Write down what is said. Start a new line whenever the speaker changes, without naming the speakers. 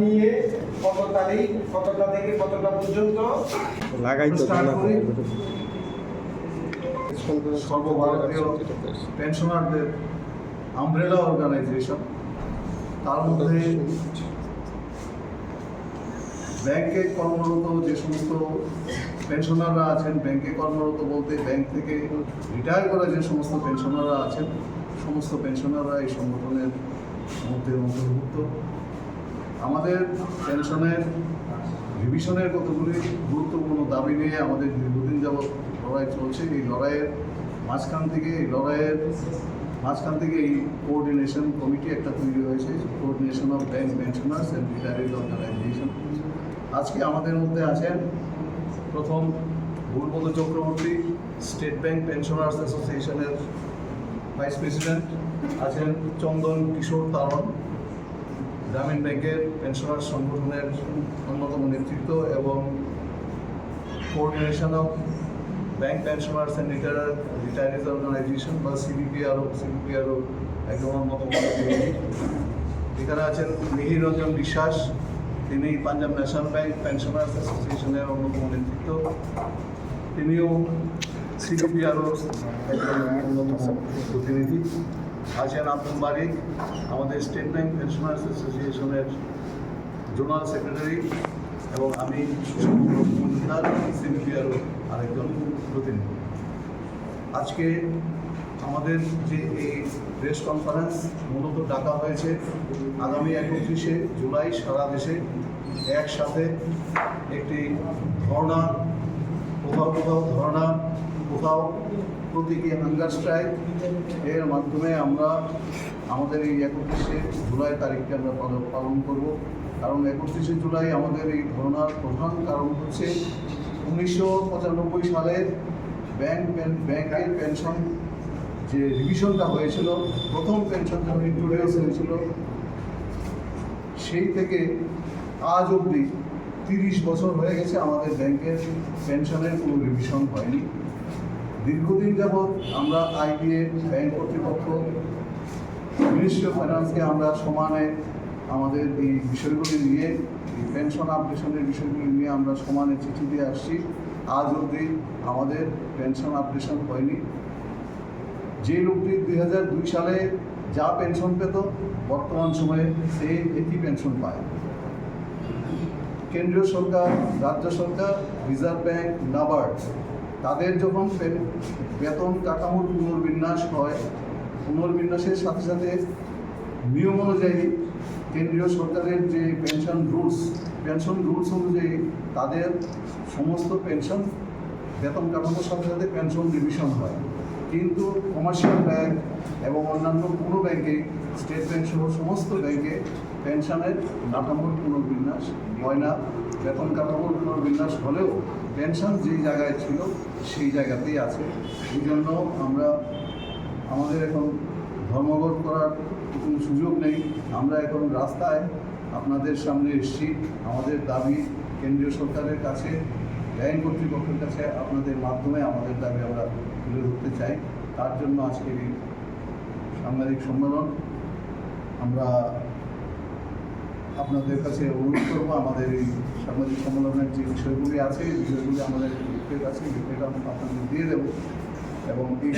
নিয়ে কত তারিখ কতটা থেকে কতটা পর্যন্ত
লাগাই তো।
সর্বভারতীয় পেনশনারদের আমব্রেলা অর্গানাইজেশন তার মধ্যে ব্যাংকে কর্মরত যে সমস্ত পেনশনাররা আছেন, ব্যাংকে কর্মরত বলতে ব্যাংক থেকে রিটায়ার করা যে সমস্ত পেনশনাররা আছেন, সমস্ত পেনশনাররা এই সংগঠনের মধ্যে অন্তর্ভুক্ত। আমাদের পেনশনের রিভিশনের কতগুলি গুরুত্বপূর্ণ দাবি নিয়ে আমাদের দীর্ঘদিন যাবৎ লড়াই চলছে, এই লড়াইয়ের মাঝখান থেকে, এই লড়াইয়ের মাঝখান থেকে এই কোঅর্ডিনেশন কমিটি একটা তৈরি হয়েছে coordination of bank pensioners and retirees organisation আজকে আমাদের মধ্যে আছেন প্রথম Gurupada Chakraborty state bank pensioners অ্যাসোসিয়েশনের ভাইস প্রেসিডেন্ট আছেন চন্দন কিশোর তারণ, গ্রামীণ ব্যাংকের পেনশনার সংগঠনের অন্যতম নেতৃত্ব এবং coordination of bank pensioners and retire retirees organisation বা সিবিপিআরও সিবিপিআরও একদম অন্যতম। এখানে আছেন মিহির রঞ্জন বিশ্বাস তিনি পাঞ্জাব ন্যাশনাল ব্যাংক পেনশনার্স অ্যাসোসিয়েশনের অন্যতম নেতৃত্ব তিনিও সিবিপিআরও একজন অন্যতম প্রতিনিধি। আছেন আব্দুল মালিক, আমাদের স্টেট ব্যাংক পেনশনার্স অ্যাসোসিয়েশনের জোনাল সেক্রেটারি এবং আমি সুশীল আরেকজন প্রতিনিধি। আজকে আমাদের যে এই প্রেস কনফারেন্স মূলত ডাকা হয়েছে আগামী একত্রিশে জুলাই সারা দেশে একসাথে একটি ধর্ণা, কোথাও কোথাও ধর্ণা, কোথাও প্রতীকী হাঙ্গার স্ট্রাইক এর মাধ্যমে আমরা আমাদের এই একত্রিশে জুলাই তারিখকে আমরা পালন করব। কারণ একত্রিশে জুলাই আমাদের এই ধর্ণার প্রধান কারণ হচ্ছে উনিশশো পঁচানব্বই সালের ব্যাংক ব্যাংকের পেনশন যে রিভিশনটা হয়েছিল, প্রথম পেনশন যখন ইন্ট্রোডিউস হয়েছিল, সেই থেকে আজ অবধি তিরিশ বছর হয়ে গেছে আমাদের ব্যাংকের পেনশনের কোনো রিভিশন হয়নি। দীর্ঘদিন যাবৎ আমরা আইবিএ ব্যাংক কর্তৃপক্ষ মিনিস্ট্রি অফ ফাইন্যান্সকে আমরা সমানে আমাদের এই বিষয়গুলি নিয়ে, এই পেনশন আপডেশনের বিষয়গুলি নিয়ে আমরা সমানে চিঠি দিয়ে আসছি। আজ অবধি আমাদের পেনশন আপডেশন হয়নি। যে লোকটি দুই হাজার দুই সালে যা পেনশন পেত, বর্তমান সময়ে সে একই পেনশন পায়। কেন্দ্রীয় সরকার, রাজ্য সরকার, রিজার্ভ ব্যাংক, নাবার্ড, তাদের যখন বেতন কাঠামোর পুনর্বিন্যাস হয়, পুনর্বিন্যাসের সাথে সাথে নিয়ম অনুযায়ী কেন্দ্রীয় সরকারের যে পেনশন রুলস পেনশন রুলস অনুযায়ী তাদের সমস্ত পেনশন, বেতন কাঠামোর সাথে সাথে পেনশন রিভিশন হয়। কিন্তু কমার্শিয়াল ব্যাংক এবং অন্যান্য কোনো ব্যাংকে স্টেট ব্যাংক সহ সমস্ত ব্যাংকে পেনশনের কাঠামোর পুনর্বিন্যাস হয় না। বেতন কাঠামোর পুনর্বিন্যাস হলেও পেনশন যেই জায়গায় ছিল সেই জায়গাতেই আছে। এই জন্য আমরা, আমাদের এখন ধর্মঘট করার কোনো সুযোগ নেই। আমরা এখন রাস্তায় আপনাদের সামনে এসেছি। আমাদের দাবি কেন্দ্রীয় সরকারের কাছে ব্যাংক কর্তৃপক্ষের কাছে আপনাদের মাধ্যমে আমাদের দাবি আমরা তুলে ধরতে চাই। তার জন্য আজকে এই সাংবাদিক সম্মেলন আমরা আপনাদের কাছে অনুরোধ করব, আমাদের এই সাংবাদিক সম্মেলনের যে বিষয়গুলি আছে বিষয়গুলি আমাদের আমরা আপনাদের দিয়ে দেব এবং এই